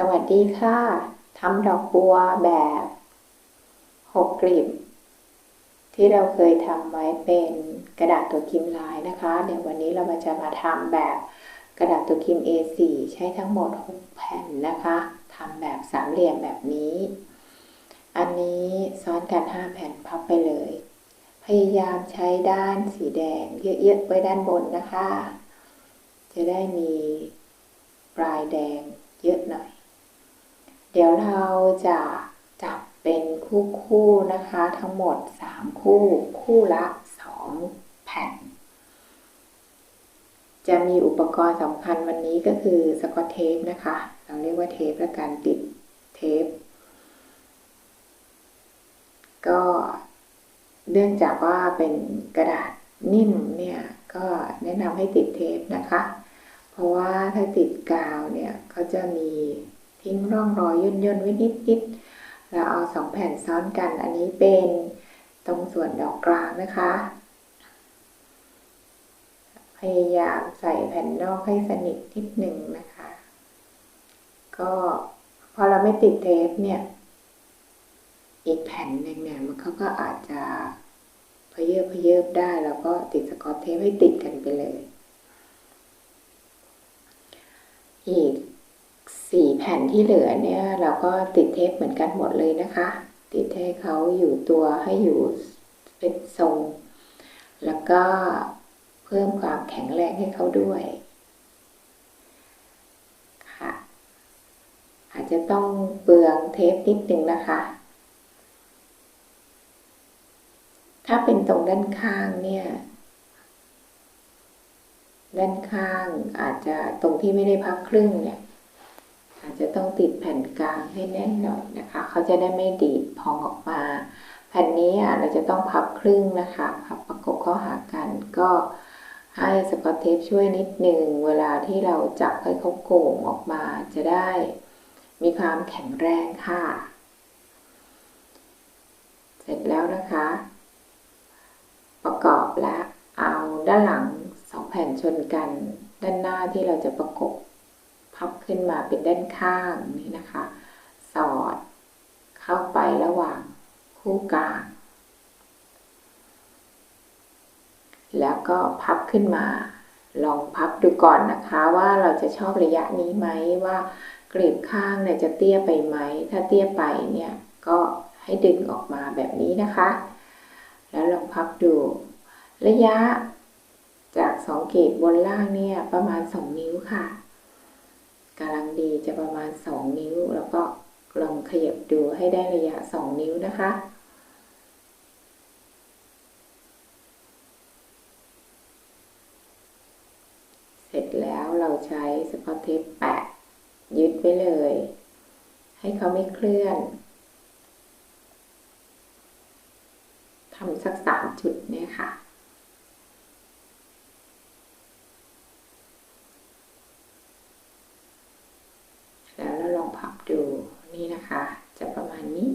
สวัสดีค่ะ ทำดอกบัวแบบหกกลีบที่เราเคยทำไว้เป็นกระดาษตัวพิมลายนะคะ เดี๋ยววันนี้เรามาจะมาทำแบบกระดาษตัวพิม A4 ใช้ทั้งหมด 6 แผ่นนะคะทำแบบสามเหลี่ยมแบบนี้ อันนี้ซ้อนกัน 5 แผ่นพับไปเลย พยายามใช้ด้านสีแดงเยอะๆไว้ด้านบนนะคะ จะได้มีปลายแดงเยอะหน่อย ดี๋ยวเราจะจับเป็นคู่คู่นะคะ ทั้งหมด 3 คู่ คู่ละ 2 แผ่น จะมีอุปกรณ์สำคัญวันนี้ก็คือสกอตเทปนะคะ เราเรียกว่าเทปและการติดเทป ก็เนื่องจากว่าเป็นกระดาษนิ่มเนี่ยก็แนะนำให้ติดเทปนะคะ เพราะว่าถ้าติดกาวเนี่ยเขาจะมี ทิ้งร่องรอยย่นย่นไว้นิดนิดเราเอาสองแผ่นซ้อนกันอันนี้เป็นตรงส่วนดอกกลางนะคะ พยายามใส่แผ่นนอกให้สนิทนิดหนึ่งนะคะ ก็พอเราไม่ติดเทปเนี่ยอีกแผ่นหนึ่งเนี่ยมันเขาก็อาจจะเพเยบเพเยบได้แล้วก็ติดสกอตเทปให้ติดกันไปเลย อีก สี่แผ่นที่เหลือเนี่ยเราก็ติดเทปเหมือนกันหมดเลยนะคะ ติดให้เขาอยู่ตัวให้อยู่เป็นทรง แล้วก็เพิ่มความแข็งแรงให้เขาด้วยค่ะอาจจะต้องเปลืองเทปนิดนึงนะคะ ถ้าเป็นตรงด้านข้างเนี่ยด้านข้างอาจจะตรงที่ไม่ได้พับครึ่งเนี่ย อาจจะต้องติดแผ่นกลางให้แน่นหน่อยนะคะ เขาจะได้ไม่ดีดพองออกมา แผ่นนี้เราจะต้องพับครึ่งนะคะพับประกบเข้าหากันก็ให้สกอตเทปช่วยนิดหนึ่งเวลาที่เราจับให้เขาโก่งออกมาจะได้มีความแข็งแรงค่ะ เสร็จแล้วนะคะ ประกอบและเอาด้านหลังสองแผ่นชนกันด้านหน้าที่เราจะประกบ พับขึ้นมาเป็นด้านข้างนี่นะคะ สอดเข้าไประหว่างคู่กลาง แล้วก็พับขึ้นมา ลองพับดูก่อนนะคะว่าเราจะชอบระยะนี้ไหมว่ากลีบข้างเนี่ยจะเตี้ยไปไหม ถ้าเตี้ยไปเนี่ยก็ให้ดึงออกมาแบบนี้นะคะ แล้วลองพับดู ระยะจากสองกลีบบนล่างเนี่ยประมาณ 2 นิ้วค่ะ กำลังดีจะประมาณ 2 นิ้ว แล้วก็ลองขยับดูให้ได้ระยะ 2 นิ้วนะคะ เสร็จแล้วเราใช้สกอตเทปแปะ ยึดไว้เลย ให้เขาไม่เคลื่อนทำสักสามจุดเนี่ยค่ะ พับดูนี่นะคะ จะประมาณนี้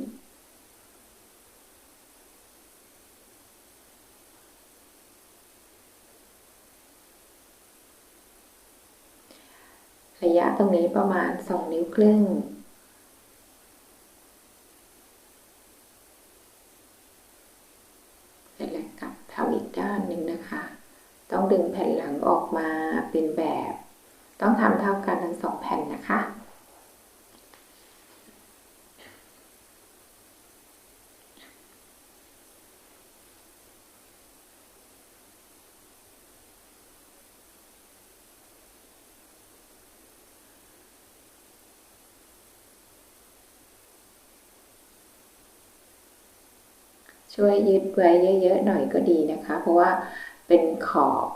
ระยะตรงนี้ประมาณ2นิ้วครึ่งเสร็จแล้วกลับทำอีกด้านหนึ่งนะคะ ต้องดึงแผ่นหลังออกมาเป็นแบบ ต้องทำเท่ากันทั้งสองแผ่นนะคะ ช่วยยึดไว้เยอะๆหน่อยก็ดีนะคะ เพราะว่าเป็นขอบ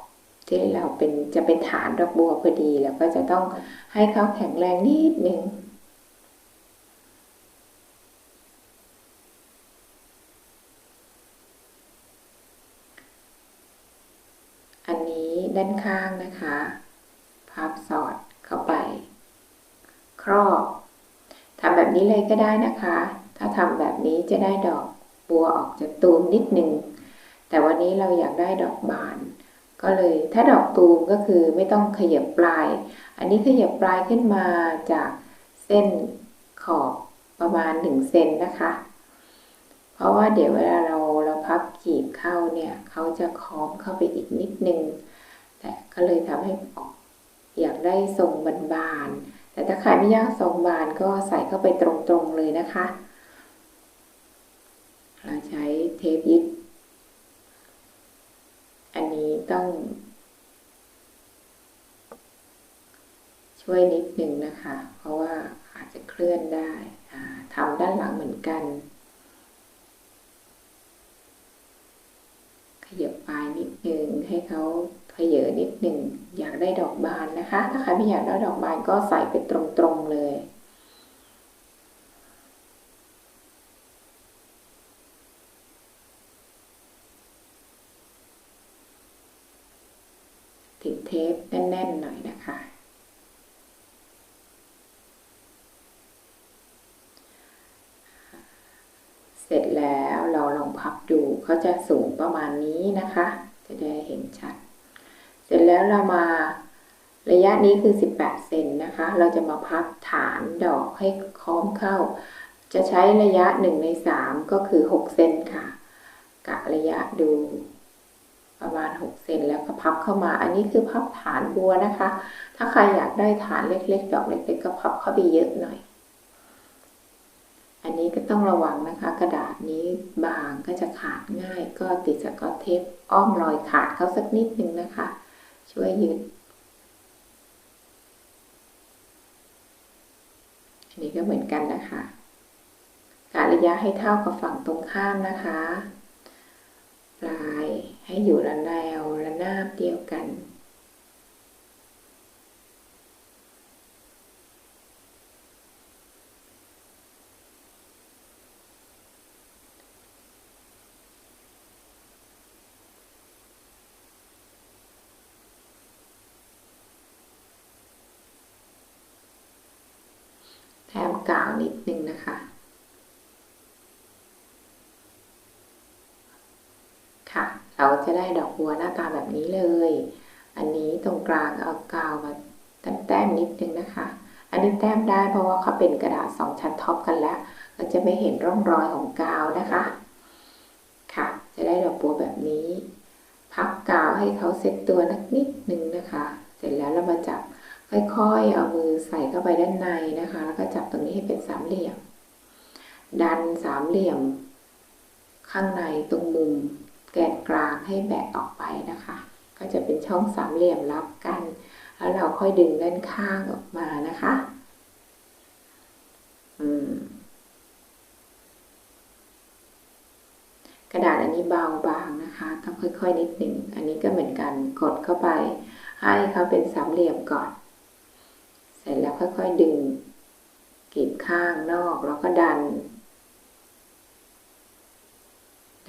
ที่เราเป็นจะเป็นฐานดอกบัวพอดีแล้วก็จะต้องให้เขาแข็งแรงนิดนึงอันนี้ด้านข้างนะคะพับสอดเข้าไป ครอบทำแบบนี้เลยก็ได้นะคะ ถ้าทำแบบนี้จะได้ดอก บัวออกจากตูมนิดหนึ่งแต่วันนี้เราอยากได้ดอกบาน ก็เลยถ้าดอกตูมก็คือไม่ต้องขยับปลาย อันนี้ขยับปลายขึ้นมาจากเส้นขอบประมาณหนึ่งเซนนะคะ เพราะว่าเดี๋ยวเวลาเราเราพับขีดเข้าเนี่ยเขาจะค้อมเข้าไปอีกนิดนึง แต่ก็เลยทำให้ออกอยากได้ทรงบานๆแต่ถ้าใครไม่อยากทรงบานก็ใส่เข้าไปตรงๆเลยนะคะ เทปยึด อันนี้ต้อง ช่วยนิดหนึ่งนะคะ เพราะว่าอาจจะเคลื่อนได้ทำด้านหลังเหมือนกัน ขยับปลายนิดหนึ่งให้เขาขยเยอนิดหนึ่งอยากได้ดอกบานนะคะ ถ้าใครไม่อยากได้ดอกบานก็ใส่ไปตรงๆเลยิดเทปแน่นๆหน่อยนะคะ เสร็จแล้วเราลองพับดูเขาจะสูงประมาณนี้นะคะ จะได้เห็นชัด เสร็จแล้วเรามาระยะนี้คือ 18 เซนนะคะ เราจะมาพับฐานดอกให้คล้อมเข้า จะใช้ระยะ 1 ใน 3 ก็คือ 6 เซนค่ะ กะระยะดู ประมาณ6เซนแล้วก็พับเข้ามา อันนี้คือพับฐานบัวนะคะ ถ้าใครอยากได้ฐานเล็กๆ ดอกเล็กๆ ก็พับเข้าไปเยอะหน่อย อันนี้ก็ต้องระวังนะคะ กระดาษนี้บางก็จะขาดง่าย ก็ติดสกอตเทปอ้อมรอยขาดเขาสักนิดนึงนะคะ ช่วยยึดอันนี้ก็เหมือนกันนะคะกะระยะให้เท่ากับฝั่งตรงข้ามนะคะปลาย ให้อยู่ระแนวระนาบเดียวกัน แถมกาวนิดนึงนะคะค่ะ เราจะได้ดอกบัวหน้าตาแบบนี้เลย อันนี้ตรงกลางเอากาวมาแต้มนิดนึงนะคะ อันนี้แต้มได้เพราะว่าเขาเป็นกระดาษสองชั้นท็อปกันแล้ว ก็จะไม่เห็นร่องรอยของกาวนะคะ ค่ะ จะได้ดอกบัวแบบนี้ พับกาวให้เขาเซ็ตตัวนักนิดนึงนะคะ เสร็จแล้วเรามาจับค่อยๆ เอามือใส่เข้าไปด้านในนะคะ แล้วก็จับตรงนี้ให้เป็นสามเหลี่ยม ดันสามเหลี่ยม ข้างในตรงมุม แกนกลางให้แบกออกไปนะคะ ก็จะเป็นช่องสามเหลี่ยมรับกัน แล้วเราค่อยดึงด้านข้างออกมานะคะกระดาษอันนี้เบาบางนะคะต้องค่อยๆนิดหนึ่งอันนี้ก็เหมือนกันกดเข้าไป ให้เขาเป็นสามเหลี่ยมก่อน เสร็จแล้วค่อยๆดึงกรีบข้างนอกแล้วก็ดัน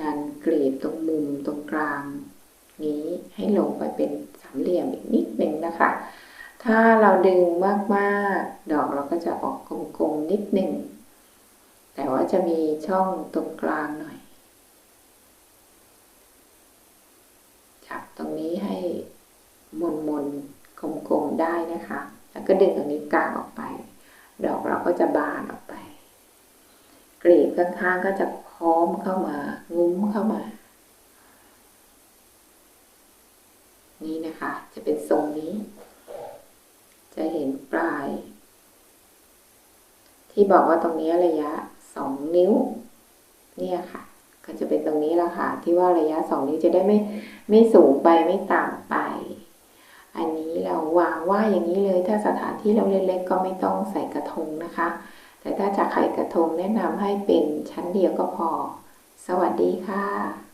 ดัน กรีบตรงมุมตรงกลาง นี้ให้ลงไปเป็นสามเหลี่ยมอีกนิดหนึ่งนะคะ ถ้าเราดึงมากๆ ดอกเราก็จะออกกลมๆนิดหนึ่ง แต่ว่าจะมีช่องตรงกลางหน่อย จับตรงนี้ให้มนมนกลมๆได้นะคะ แล้วก็ดึงตรงนี้กลางออกไป ดอกเราก็จะบานออกไป กลีบข้างๆก็จะพร้อมเข้ามางุ้มเข้ามา นี่นะคะ จะเป็นทรงนี้ จะเห็นปลาย ที่บอกว่าตรงนี้ระยะสองนิ้ว เนี่ยค่ะ ก็จะเป็นตรงนี้ละค่ะ ที่ว่าระยะสองนิ้วจะได้ไม่ไม่สูงไปไม่ต่ำไป อันนี้เราวางว่าอย่างนี้เลย ถ้าสถานที่เราเล็กๆก็ไม่ต้องใส่กระทงนะคะ แต่ถ้าจะไข่กระทงแนะนำให้เป็นชั้นเดียวก็พอ สวัสดีค่ะ